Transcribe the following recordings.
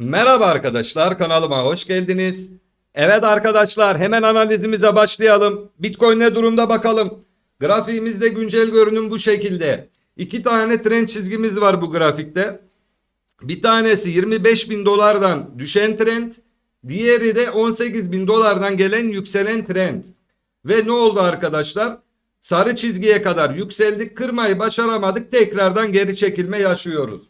Merhaba arkadaşlar kanalıma hoş geldiniz. Evet arkadaşlar hemen analizimize başlayalım. Bitcoin ne durumda bakalım. Grafiğimizde güncel görünüm bu şekilde. İki tane trend çizgimiz var bu grafikte. Bir tanesi 25 bin dolardan düşen trend. Diğeri de 18 bin dolardan gelen yükselen trend. Ve ne oldu arkadaşlar? Sarı çizgiye kadar yükseldik. Kırmayı başaramadık. Tekrardan geri çekilme yaşıyoruz.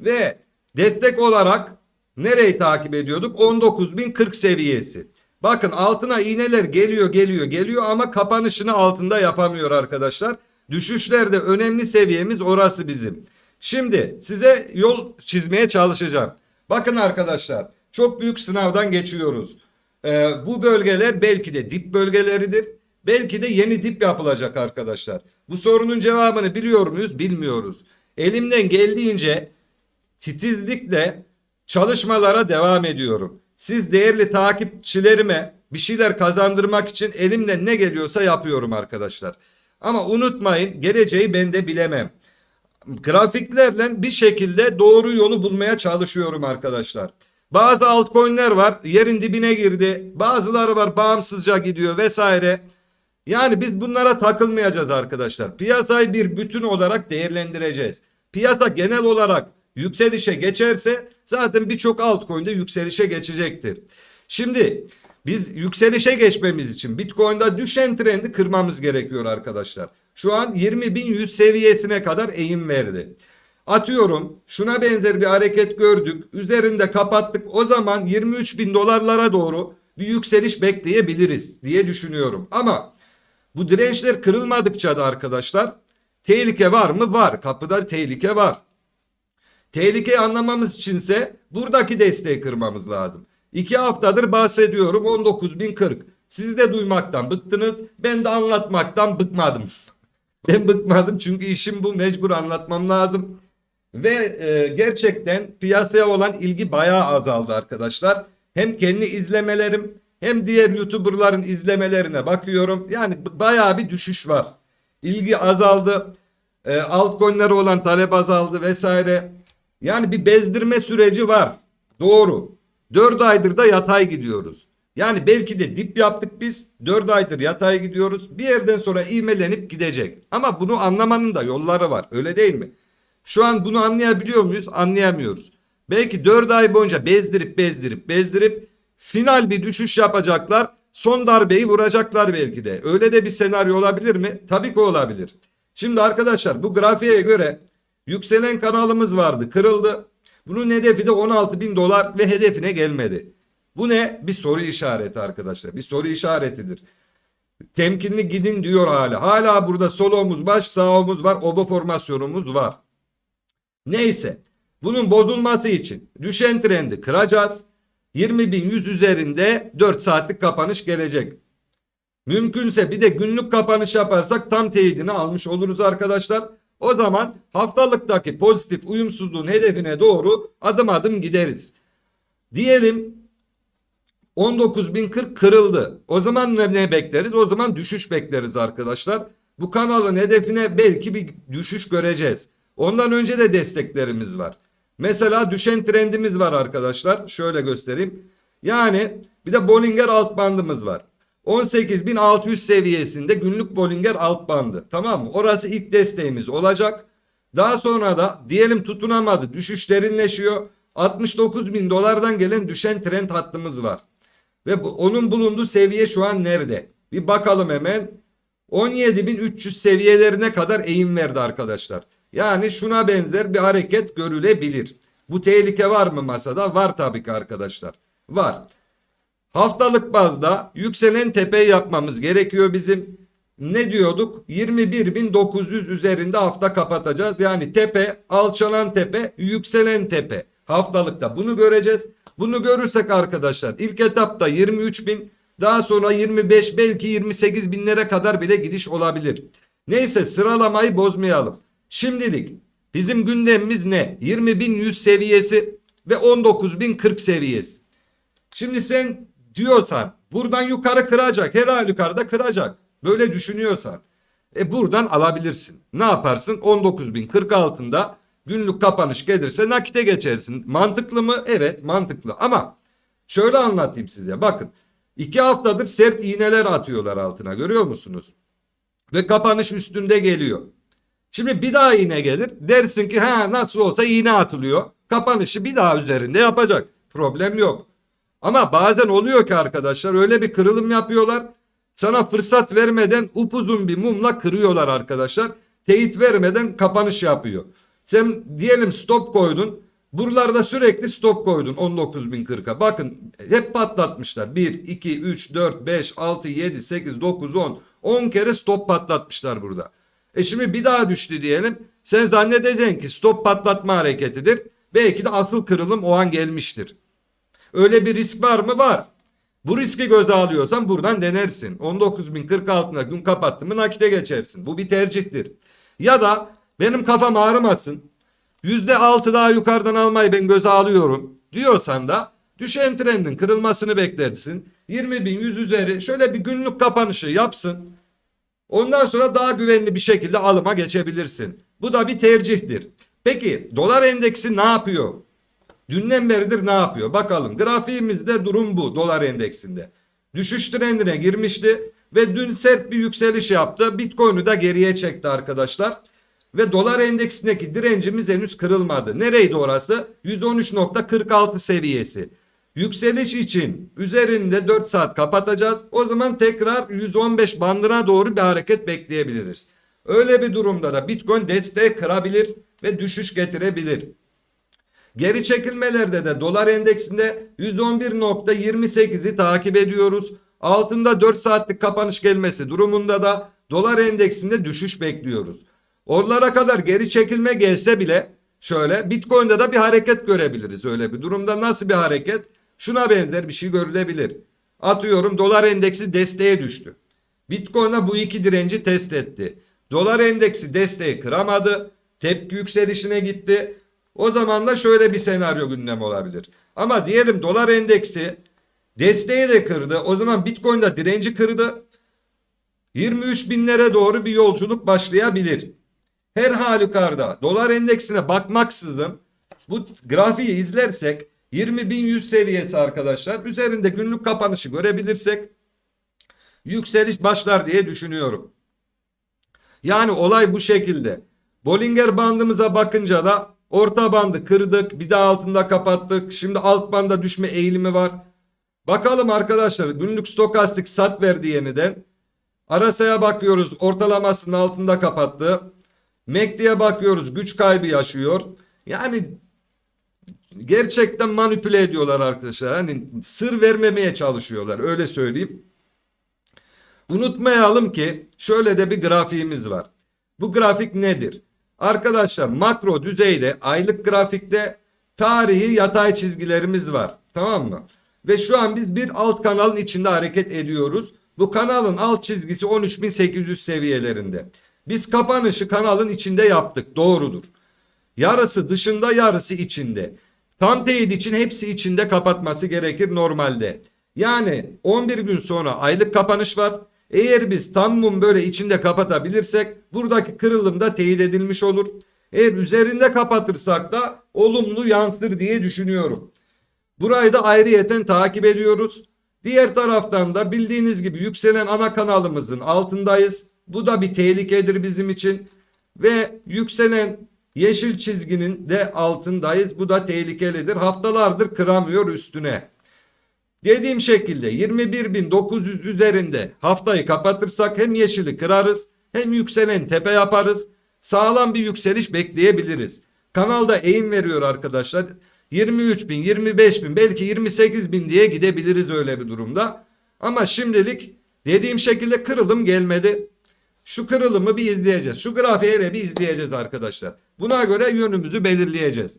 Ve destek olarak nereyi takip ediyorduk? 19.040 seviyesi. Bakın altına iğneler geliyor geliyor geliyor ama kapanışını altında yapamıyor arkadaşlar. Düşüşlerde önemli seviyemiz orası bizim. Şimdi size yol çizmeye çalışacağım. Bakın arkadaşlar çok büyük sınavdan geçiyoruz. Ee, bu bölgeler belki de dip bölgeleridir. Belki de yeni dip yapılacak arkadaşlar. Bu sorunun cevabını biliyor muyuz? Bilmiyoruz. Elimden geldiğince titizlikle çalışmalara devam ediyorum. Siz değerli takipçilerime bir şeyler kazandırmak için elimden ne geliyorsa yapıyorum arkadaşlar. Ama unutmayın geleceği ben de bilemem. Grafiklerle bir şekilde doğru yolu bulmaya çalışıyorum arkadaşlar. Bazı altcoin'ler var yerin dibine girdi. Bazıları var bağımsızca gidiyor vesaire. Yani biz bunlara takılmayacağız arkadaşlar. Piyasayı bir bütün olarak değerlendireceğiz. Piyasa genel olarak yükselişe geçerse zaten birçok altcoin'de yükselişe geçecektir. Şimdi biz yükselişe geçmemiz için Bitcoin'da düşen trendi kırmamız gerekiyor arkadaşlar. Şu an 20.100 seviyesine kadar eğim verdi. Atıyorum şuna benzer bir hareket gördük. Üzerinde kapattık. O zaman 23 bin dolarlara doğru bir yükseliş bekleyebiliriz diye düşünüyorum. Ama bu dirençler kırılmadıkça da arkadaşlar tehlike var mı? Var. Kapıda tehlike var. Tehlikeyi anlamamız içinse buradaki desteği kırmamız lazım. İki haftadır bahsediyorum 19.040. Siz de duymaktan bıktınız. Ben de anlatmaktan bıkmadım. ben bıkmadım çünkü işim bu mecbur anlatmam lazım. Ve e, gerçekten piyasaya olan ilgi bayağı azaldı arkadaşlar. Hem kendi izlemelerim hem diğer YouTuber'ların izlemelerine bakıyorum. Yani bayağı bir düşüş var. İlgi azaldı. E, altcoin'lere olan talep azaldı vesaire. Yani bir bezdirme süreci var. Doğru. 4 aydır da yatay gidiyoruz. Yani belki de dip yaptık biz. 4 aydır yatay gidiyoruz. Bir yerden sonra ivmelenip gidecek. Ama bunu anlamanın da yolları var. Öyle değil mi? Şu an bunu anlayabiliyor muyuz? Anlayamıyoruz. Belki 4 ay boyunca bezdirip bezdirip bezdirip final bir düşüş yapacaklar. Son darbeyi vuracaklar belki de. Öyle de bir senaryo olabilir mi? Tabii ki olabilir. Şimdi arkadaşlar bu grafiğe göre yükselen kanalımız vardı. Kırıldı. Bunun hedefi de 16 bin dolar ve hedefine gelmedi. Bu ne? Bir soru işareti arkadaşlar. Bir soru işaretidir. Temkinli gidin diyor hala. Hala burada sol omuz baş sağ var. Oba formasyonumuz var. Neyse. Bunun bozulması için düşen trendi kıracağız. 20.100 üzerinde 4 saatlik kapanış gelecek. Mümkünse bir de günlük kapanış yaparsak tam teyidini almış oluruz arkadaşlar. O zaman haftalıktaki pozitif uyumsuzluğun hedefine doğru adım adım gideriz. Diyelim 19.040 kırıldı. O zaman ne, bekleriz? O zaman düşüş bekleriz arkadaşlar. Bu kanalın hedefine belki bir düşüş göreceğiz. Ondan önce de desteklerimiz var. Mesela düşen trendimiz var arkadaşlar. Şöyle göstereyim. Yani bir de Bollinger alt bandımız var. 18.600 seviyesinde günlük Bollinger alt bandı. Tamam mı? Orası ilk desteğimiz olacak. Daha sonra da diyelim tutunamadı. Düşüş derinleşiyor. 69 bin dolardan gelen düşen trend hattımız var. Ve bu, onun bulunduğu seviye şu an nerede? Bir bakalım hemen. 17.300 seviyelerine kadar eğim verdi arkadaşlar. Yani şuna benzer bir hareket görülebilir. Bu tehlike var mı masada? Var tabii ki arkadaşlar. Var. Haftalık bazda yükselen tepe yapmamız gerekiyor bizim. Ne diyorduk? 21.900 üzerinde hafta kapatacağız. Yani tepe, alçalan tepe, yükselen tepe. Haftalıkta bunu göreceğiz. Bunu görürsek arkadaşlar ilk etapta 23.000 daha sonra 25 belki 28 binlere kadar bile gidiş olabilir. Neyse sıralamayı bozmayalım. Şimdilik bizim gündemimiz ne? 20.100 seviyesi ve 19.040 seviyesi. Şimdi sen diyorsan buradan yukarı kıracak. Her halükarda kıracak. Böyle düşünüyorsan. E buradan alabilirsin. Ne yaparsın? 19.040 altında Günlük kapanış gelirse nakite geçersin. Mantıklı mı? Evet mantıklı ama şöyle anlatayım size. Bakın iki haftadır sert iğneler atıyorlar altına görüyor musunuz? Ve kapanış üstünde geliyor. Şimdi bir daha iğne gelir. Dersin ki ha nasıl olsa iğne atılıyor. Kapanışı bir daha üzerinde yapacak. Problem yok. Ama bazen oluyor ki arkadaşlar öyle bir kırılım yapıyorlar. Sana fırsat vermeden upuzun bir mumla kırıyorlar arkadaşlar. Teyit vermeden kapanış yapıyor. Sen diyelim stop koydun. Buralarda sürekli stop koydun 19.040'a. Bakın hep patlatmışlar. 1, 2, 3, 4, 5, 6, 7, 8, 9, 10. 10 kere stop patlatmışlar burada. E şimdi bir daha düştü diyelim. Sen zannedeceksin ki stop patlatma hareketidir. Belki de asıl kırılım o an gelmiştir. Öyle bir risk var mı? Var. Bu riski göze alıyorsan buradan denersin. 19.040 altına gün kapattı mı nakite geçersin. Bu bir tercihtir. Ya da benim kafam ağrımasın. %6 daha yukarıdan almayı ben göze alıyorum diyorsan da düşen trendin kırılmasını beklersin. 20.100 üzeri şöyle bir günlük kapanışı yapsın. Ondan sonra daha güvenli bir şekilde alıma geçebilirsin. Bu da bir tercihtir. Peki dolar endeksi ne yapıyor? Dünden beridir ne yapıyor? Bakalım grafiğimizde durum bu dolar endeksinde. Düşüş trendine girmişti ve dün sert bir yükseliş yaptı. Bitcoin'i de geriye çekti arkadaşlar. Ve dolar endeksindeki direncimiz henüz kırılmadı. Nereydi orası? 113.46 seviyesi. Yükseliş için üzerinde 4 saat kapatacağız. O zaman tekrar 115 bandına doğru bir hareket bekleyebiliriz. Öyle bir durumda da Bitcoin desteği kırabilir ve düşüş getirebilir. Geri çekilmelerde de dolar endeksinde 111.28'i takip ediyoruz. Altında 4 saatlik kapanış gelmesi durumunda da dolar endeksinde düşüş bekliyoruz. Oralara kadar geri çekilme gelse bile şöyle Bitcoin'de de bir hareket görebiliriz öyle bir durumda. Nasıl bir hareket? Şuna benzer bir şey görülebilir. Atıyorum dolar endeksi desteğe düştü. Bitcoin'e bu iki direnci test etti. Dolar endeksi desteği kıramadı. Tepki yükselişine gitti. O zaman da şöyle bir senaryo gündem olabilir. Ama diyelim dolar endeksi desteği de kırdı. O zaman Bitcoin de direnci kırdı. 23 binlere doğru bir yolculuk başlayabilir. Her halükarda dolar endeksine bakmaksızın bu grafiği izlersek 20.100 seviyesi arkadaşlar üzerinde günlük kapanışı görebilirsek yükseliş başlar diye düşünüyorum. Yani olay bu şekilde. Bollinger bandımıza bakınca da orta bandı kırdık bir daha altında kapattık. Şimdi alt banda düşme eğilimi var. Bakalım arkadaşlar günlük stokastik sat verdi yeniden. Arasaya bakıyoruz ortalamasının altında kapattı. MACD'ye bakıyoruz güç kaybı yaşıyor. Yani gerçekten manipüle ediyorlar arkadaşlar. Hani sır vermemeye çalışıyorlar öyle söyleyeyim. Unutmayalım ki şöyle de bir grafiğimiz var. Bu grafik nedir? Arkadaşlar makro düzeyde aylık grafikte tarihi yatay çizgilerimiz var. Tamam mı? Ve şu an biz bir alt kanalın içinde hareket ediyoruz. Bu kanalın alt çizgisi 13.800 seviyelerinde. Biz kapanışı kanalın içinde yaptık. Doğrudur. Yarısı dışında yarısı içinde. Tam teyit için hepsi içinde kapatması gerekir normalde. Yani 11 gün sonra aylık kapanış var. Eğer biz tam mum böyle içinde kapatabilirsek buradaki kırılım da teyit edilmiş olur. Eğer üzerinde kapatırsak da olumlu yansır diye düşünüyorum. Burayı da ayrıyeten takip ediyoruz. Diğer taraftan da bildiğiniz gibi yükselen ana kanalımızın altındayız. Bu da bir tehlikedir bizim için. Ve yükselen yeşil çizginin de altındayız. Bu da tehlikelidir. Haftalardır kıramıyor üstüne. Dediğim şekilde 21.900 üzerinde haftayı kapatırsak hem yeşili kırarız hem yükselen tepe yaparız. Sağlam bir yükseliş bekleyebiliriz. Kanalda eğim veriyor arkadaşlar. 23 bin, 25 bin, belki 28 bin diye gidebiliriz öyle bir durumda. Ama şimdilik dediğim şekilde kırılım gelmedi. Şu kırılımı bir izleyeceğiz. Şu grafiği bir izleyeceğiz arkadaşlar. Buna göre yönümüzü belirleyeceğiz.